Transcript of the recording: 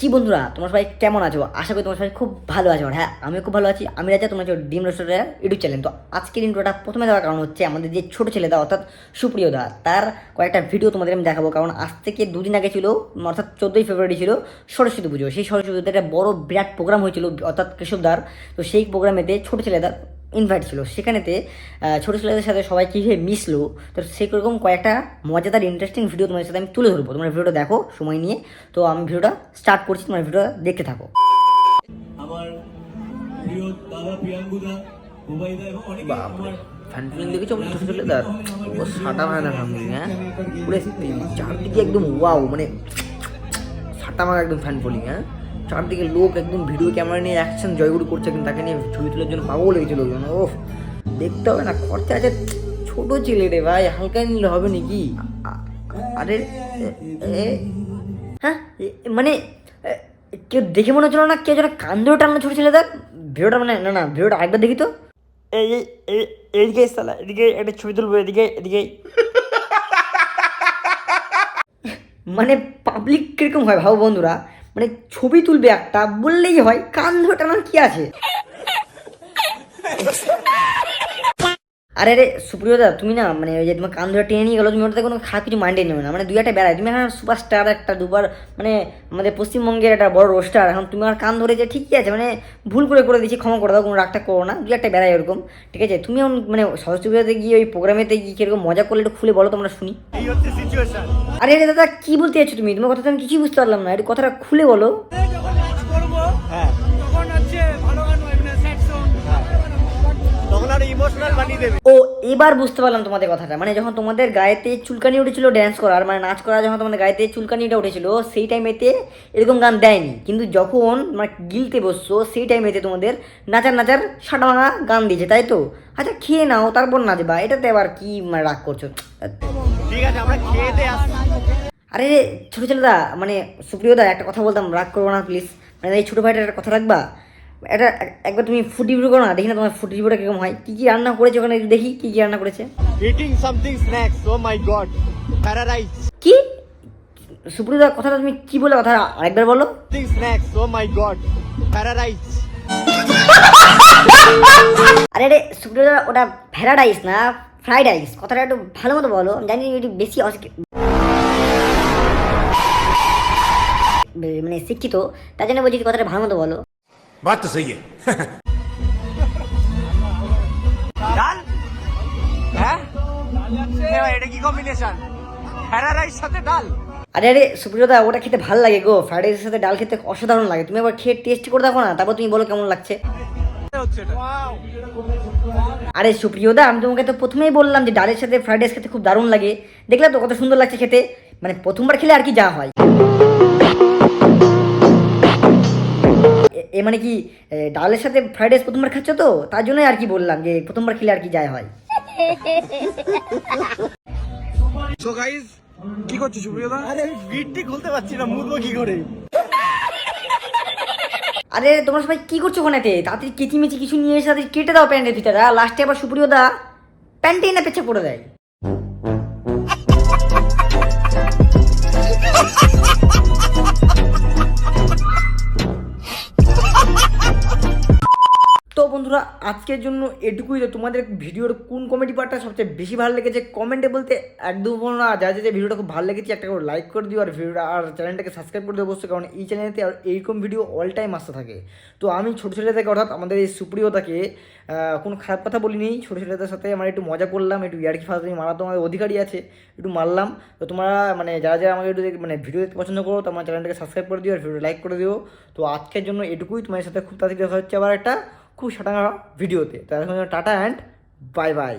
কি বন্ধুরা, তোমরা সবাই কেমন আছো? আশা করি তোমরা সবাই খুব ভালো আছো। হ্যাঁ আমিও খুব ভালো আছি। আমি রাজা তোমরা ডিম রেস্টুরেন্টের ইউটিউব চ্যানেল তো আজকের ইন্ট্রোটা প্রথমে দেওয়ার কারণ হচ্ছে আমাদের যে ছোটো ছেলেদা অর্থাৎ সুপ্রিয় দা, তার কয়েকটা ভিডিও তোমাদের আমি দেখাবো। কারণ আজ থেকে দুদিন আগে ছিল, অর্থাৎ চোদ্দোই ফেব্রুয়ারি ছিল সরস্বতী পুজো। সেই সরস্বতী পুজোতে একটা বড় বিরাট প্রোগ্রাম হয়েছিল, অর্থাৎ কেশবদার তো সেই প্রোগ্রামেতে ছোটো ছেলেদার ইনভাইট ছিল। সেখানেতে ছোটো ছেলেদের সাথে সবাই কীভাবে মিশলো তো সেই রকম কয়েকটা মজাদার ইন্টারেস্টিং ভিডিও তোমাদের সাথে আমি তুলে ধরবো। তোমরা ভিডিওটা দেখো সময় নিয়ে। তো আমি ভিডিওটা স্টার্ট করছি তোমরা ভিডিওটা দেখতে থাকো। আমার প্রিয় দাদা প্রিয়াঙ্কুদা বুবাইদা এবং অনেকে আমার ফ্যান ফিলিং দেখেছ আমার ছোটো ছেলেদার? ও সাটা মারা না ফ্যান ফিলিং হ্যাঁ? পুরো চারদিকে একদম ওয়াও মানে সাটা মারা একদম ফ্যান ফিলিং হ্যাঁ? চারদিকে লোক একদম ভিডিও ক্যামেরা নিয়ে অ্যাকশন জয়গুরু করছে কিন্তু তাকে নিয়ে ছবি তোলার জন্য পাগল হয়েছে লোকজন ও দেখতে হবে না খরচা আছে। ছোট ছেলে রে ভাই হালকা নিলে হবে নাকি? আরে হ্যাঁ মানে কেউ দেখে মনে হচ্ছিল না কেউ যেন কান ধরে টানো ছোট ছেলেদের ভিডিওটা মানে না না ভিডিওটা আরেকবার দেখি তো। এই এই এই- এইদিকে সালা এদিকে একটা ছবি তুলবো এদিকে এদিকে। মানে পাবলিক কীরকম হয় ভাবো বন্ধুরা? মানে ছবি তুলবে একটা বললেই হয় কান ধরে টানার কি আছে? আরে রে সুপ্রিয়দা তুমি না মানে ওই যে তোমার কান ধরে টেনে নিয়ে গেলো তুমি ওটাতে কোনো খারাপ কিছু মাইন্ডে নেবে না। মানে দুই একটা বেড়ায় তুমি এখন সুপারস্টার একটা দুবার মানে আমাদের পশ্চিমবঙ্গের একটা বড় রোস্টার এখন তুমি আর কান ধরে যে ঠিকই আছে মানে ভুল করে করে দিচ্ছি ক্ষমা করে দাও কোনো রাগটা করো না দুই একটা বেড়ায় এরকম ঠিক আছে? তুমি এখন মানে সরস্বতী পুজোতে গিয়ে ওই প্রোগ্রামেতে গিয়ে কীরকম মজা করলে একটু খুলে বলো তোমরা শুনি। আরে আরে দাদা কী বলতে চাইছো তুমি? তোমার কথা তো আমি কিছুই বুঝতে পারলাম না একটু কথাটা খুলে বলো। করব তখন হচ্ছে ভালো গান হবে না স্যাড সং তখন আর ইমোশনাল বানিয়ে দেবে। এবার বুঝতে পারলাম তোমাদের কথাটা। মানে যখন তোমাদের গায়েতে চুলকানি উঠেছিল ড্যান্স করার মানে নাচ করা যখন তোমাদের গায়েতে চুলকানিটা উঠেছিল সেই টাইমেতে এরকম গান দেয়নি। কিন্তু যখন মানে গিলতে বসছো সেই টাইমেতে তোমাদের নাচার নাচার সাটা ভাঙা গান দিয়েছে তাই তো? আচ্ছা খেয়ে নাও তারপর নাচবা। এটাতে আবার কি মানে রাগ করছ? ঠিক আছে আমরা খেয়ে আরে ছোটো ছেলেদা মানে সুপ্রিয়দা একটা কথা বলতাম রাগ করব না প্লিজ মানে এই ছোটো ভাইটার একটা কথা রাখবা? এটা এক- একবার তুমি ফুড রিভিউ করো না দেখি না তোমার ফুড রিভিউটা কীরকম হয়। কী কী রান্না করেছে ওখানে দেখি কি কি রান্না করেছে? Eating something snacks oh my god paradise কি? সুপ্রিয়দা কথাটা তুমি কি বলে কথা? আরেকবার বলো। Snacks oh my god paradise আরে রে সুপ্রিয়দা ওটা ভ্যারাডাইস না ফ্রাইড রাইস কথাটা একটু ভালো মতো বলো জানি একটু বেশি মানে শিক্ষিত তার জন্য বলছি কথাটা ভালো মতো বলো। बात तो सही है ডাল হ্যাঁ এ ভাই, এটা কি কম্বিনেশন প্যারাডাইস সাথে ডাল আরে আরে সুপ্রিয়দা ওটা খেতে ভালো লাগে গো ফ্রাইড রাইসের সাথে ডাল খেতে অসাধারণ লাগে তুমি একবার খেয়ে টেস্ট করে দেখো না তারপর তুমি বলো কেমন লাগছে হচ্ছে এটা আরে সুপ্রিয়দা আমি তোমাকে তো প্রথমেই বললাম যে ডালের সাথে ফ্রাইড রাইস খেতে খুব দারুণ লাগে দেখলে তো কত সুন্দর লাগছে খেতে মানে প্রথমবার খেলে আর কি যা হয় এ- মানে কি ডালের সাথে ফ্রাইড রাইস প্রথমবার খাচ্ছ তো? তার জন্যই আর কি বললাম যে প্রথমবার খেলে আর কি যায় হয়। সো গাইস কি করছ সুপ্রিয়দা? আরে বিটটি খুলতে পারছি না মুদবো কি করে? আরে তোমরা সবাই কি করছ ওখানেতে? তাড়াতাড়ি কিচিমিচি কিছু নিয়ে এসে তাড়াতাড়ি কেটে দাও প্যান্টের ভিতরে। লাস্টে আবার সুপ্রিয়দা প্যান্টেই না পেছে পড়ে দেয়। বন্ধুরা আজকের জন্য এটুকুই তো তোমাদের ভিডিওর কোন কমেডি পার্টটা সবচেয়ে বেশি ভালো লেগেছে কমেন্টে বলতে একদম না। যা যা ভিডিওটা খুব ভালো লেগেছে, একটা করে লাইক করে দিও, আর ভিডিওটা, আর চ্যানেলটাকে সাবস্ক্রাইব করে দিও অবশ্যই, কারণ এই চ্যানেলেতে আর এইরকম ভিডিও অল টাইম আসতে থাকে। তো আমি ছোটো ছেলে থেকে, অর্থাৎ আমাদের এই সুপ্রিয়তাকে কোনো খারাপ কথা বলিনি। ছোটো ছেলেদের সাথে আমার একটু মজা করলাম, একটু ইয়ার্কি ফাঁসি মারা তো আমাদের অধিকারই আছে, একটু মারলাম। তো তোমরা মানে যারা যারা আমাকে একটু মানে ভিডিও দেখতে পছন্দ করো তো আমার চ্যানেলটাকে সাবস্ক্রাইব করে দিও, আর ভিডিও লাইক করে দিও। তো আজকের জন্য এটুকুই, তোমাদের সাথে খুব তাড়াতাড়ি দেখা হচ্ছে আবার একটা খুব সাটাঙ্গা ভিডিওতে। তার টাটা অ্যান্ড বাই বাই।